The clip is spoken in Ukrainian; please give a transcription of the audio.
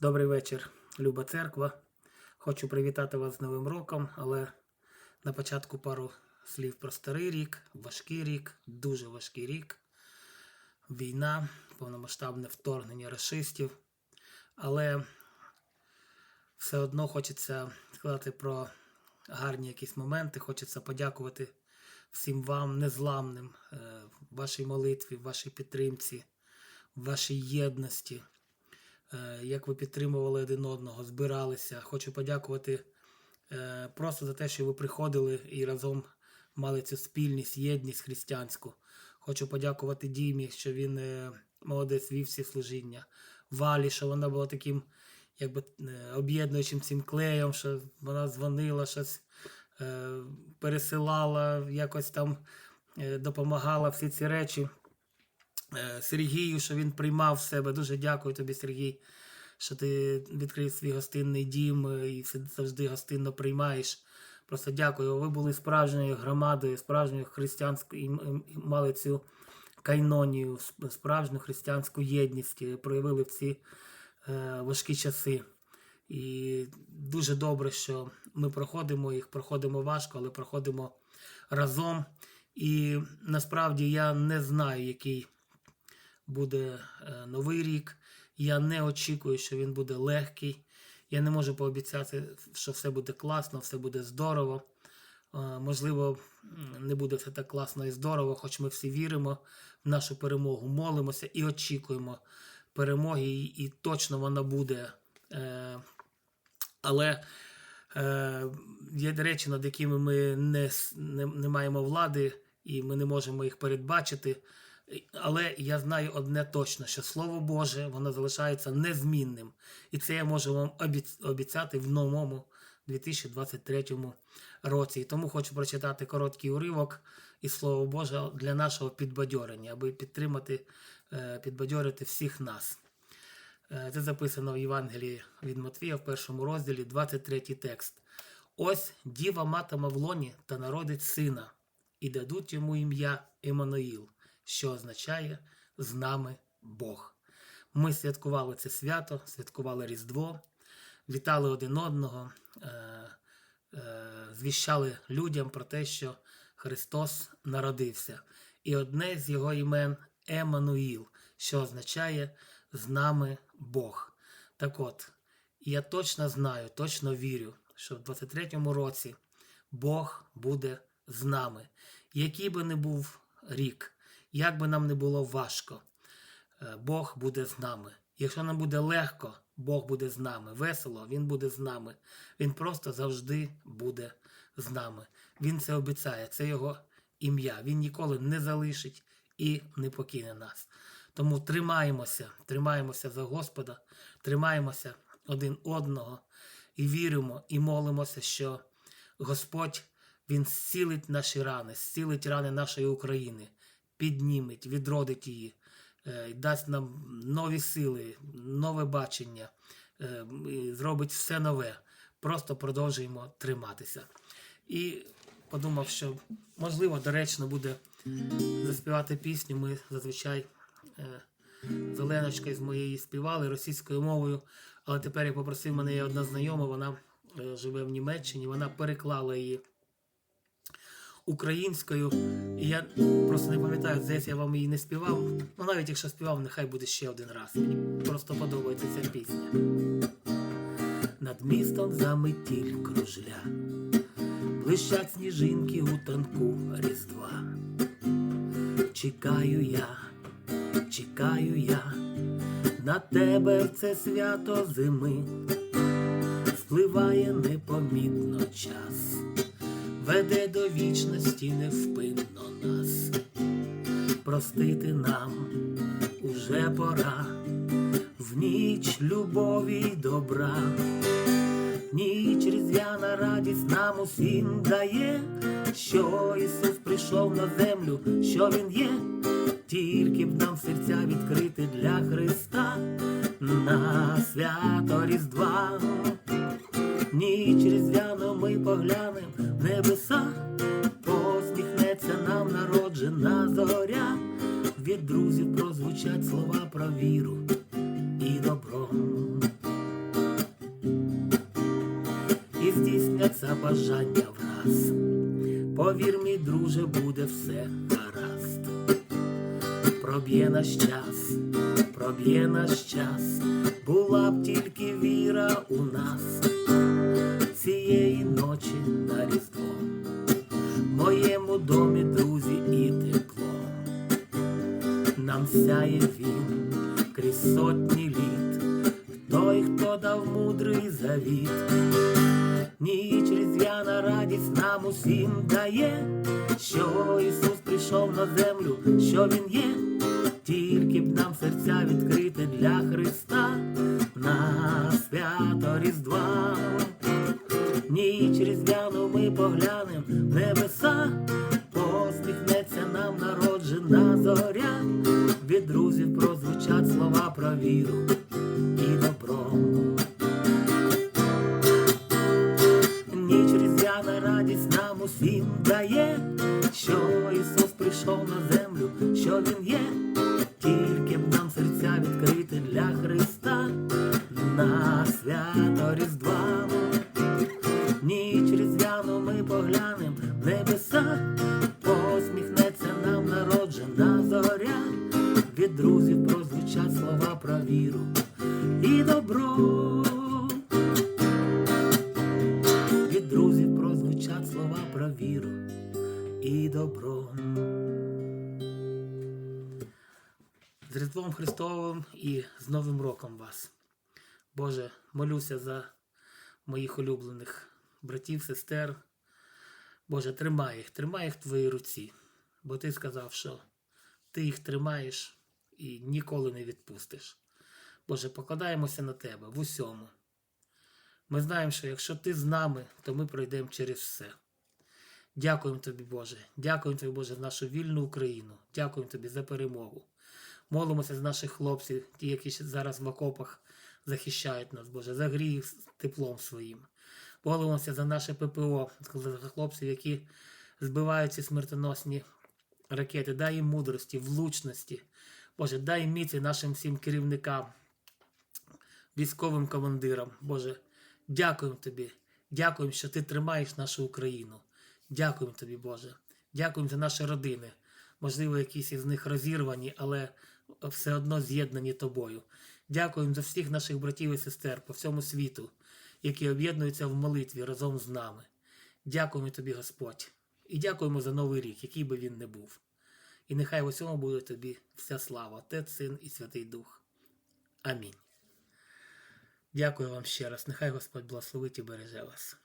Добрий вечір, Люба Церква. Хочу привітати вас з Новим роком, але на початку пару слів про старий рік, важкий рік, дуже важкий рік. Війна, повномасштабне вторгнення расистів. Але все одно хочеться сказати про гарні якісь моменти. Хочеться подякувати всім вам, незламним, е, вашій молитві, вашій підтримці, вашій єдності як ви підтримували один одного, збиралися. Хочу подякувати е, просто за те, що ви приходили і разом мали цю спільність, єдність християнську. Хочу подякувати Дімі, що він е, молодець вів всі служіння. Валі, що вона була таким якби е, об'єднуючим цим клеєм, що вона дзвонила, щось е, пересилала, якось там е, допомагала всі ці речі. Е, Сергію, що він приймав в себе. Дуже дякую тобі, Сергій, що ти відкрив свій гостинний дім е, і завжди гостинно приймаєш. Просто дякую. Ви були справжньою громадою, справжньою християнською і мали цю кайнонію, справжню християнську єдність, е, проявили в ці е, важкі часи. І дуже добре, що ми проходимо їх, проходимо важко, але проходимо разом. І насправді я не знаю, який буде е, новий рік. Я не очікую, що він буде легкий. Я не можу пообіцяти, що все буде класно, все буде здорово. Е, Можливо, не буде все так класно і здорово, хоч ми всі віримо в нашу перемогу, молимося і очікуємо перемоги, і, точно вона буде. Е, Але є речі, над якими ми не, не, не маємо влади, і ми не можемо їх передбачити. Але я знаю одне точно, що Слово Боже воно залишається незмінним. І це я можу вам обіцяти в новому 2023 році. І тому хочу прочитати короткий уривок із Слова Божого для нашого підбадьорення, аби підтримати, е, підбадьорити всіх нас. Е, Це записано в Євангелії від Матвія в першому розділі, 23 текст. Ось діва матиме в лоні та народить сина, і дадуть йому ім'я Еммануїл, що означає з нами Бог. Ми святкували це свято, святкували Різдво, вітали один одного, е, е, звіщали людям про те, що Христос народився. І одне з його імен Еммануїл, що означає з нами Бог. Так от, я точно знаю, точно вірю, що в 23-му році Бог буде з нами. Який би не був рік, як би нам не було важко, е, Бог буде з нами. Якщо нам буде легко, Бог буде з нами. Весело, Він буде з нами. Він просто завжди буде з нами. Він це обіцяє, це його ім'я. Він ніколи не залишить і не покине нас. Тому тримаємося, тримаємося за Господа, тримаємося один одного і віримо, і молимося, що Господь Він зцілить наші рани, зцілить рани нашої України, підніметь, відродить її, е, дасть нам нові сили, нове бачення, е, зробить все нове. Просто продовжуємо триматися. І подумав, що можливо доречно буде заспівати пісню. Ми зазвичай е, з Оленочкою з моєї співали російською мовою, але тепер я попросив мене є одна знайома, вона живе в Німеччині, вона переклала її українською. Я просто не пам'ятаю, десь я вам її не співав. Ну навіть якщо співав, нехай буде ще один раз. Мені просто подобається ця пісня. Над містом заметіль кружля, блищать сніжинки у танку різдва. Чекаю я, чекаю я на тебе в це свято зими. Спливає непомітно час, веде до вічності невпинно нас. Простити нам уже пора, в ніч любові й добра. Ніч різдвяна радість нам усім дає, що Ісус прийшов на землю, що Він є, тільки б нам серця відкрити для Христа на свято Різдва. Ніч різдвяно ми поглянем в небеса, посміхнеться нам народжена зоря, від друзів прозвучать слова про віру і добро. І здійсняться бажання враз. Повір, мій, друже, буде все гаразд. Проб'є наш час, проб'є наш час, була б тільки віра у нас ночі на різдво. В моєму домі, друзі, і тепло. Нам сяє він крізь сотні літ, той, хто дав мудрий завіт. Ніч різдвяна радість нам усім дає, що Ісус прийшов на землю, що Він є, Ніч різдвяну ми поглянем в небеса, посміхнеться нам народжена зоря, від друзів прозвучать слова про віру і добро. Ніч різдвяна радість нам усім дає, що Ісус прийшов на землю, що Він є, поглянем в небеса, посміхнеться нам народжена зоря, від друзів прозвучать слова про віру і добро. Від друзів прозвучать слова про віру і добро. З Різдвом Христовим і з Новим роком вас. Боже, молюся за моїх улюблених братів, сестер. Боже, тримай їх, тримай їх в твоїй руці. Бо ти сказав, що ти їх тримаєш і ніколи не відпустиш. Боже, покладаємося на тебе в усьому. Ми знаємо, що якщо ти з нами, то ми пройдемо через все. Дякуємо тобі, Боже. Дякуємо тобі, Боже, за нашу вільну Україну. Дякуємо тобі за перемогу. Молимося за наших хлопців, ті, які зараз в окопах захищають нас, Боже, загрій їх теплом своїм. Молимося за наше ППО, за хлопців, які збивають ці смертоносні ракети. Дай їм мудрості, влучності. Боже, дай міці нашим всім керівникам, військовим командирам. Боже, дякуємо тобі. Дякуємо, що ти тримаєш нашу Україну. Дякуємо тобі, Боже. Дякуємо за наші родини. Можливо, якісь із них розірвані, але все одно з'єднані тобою. Дякуємо за всіх наших братів і сестер по всьому світу, які об'єднуються в молитві разом з нами. Дякуємо тобі, Господь, і дякуємо за новий рік, який би він не був. І нехай в усьому буде тобі вся слава, Отець, Син і Святий Дух. Амінь. Дякую вам ще раз. Нехай Господь благословить і береже вас.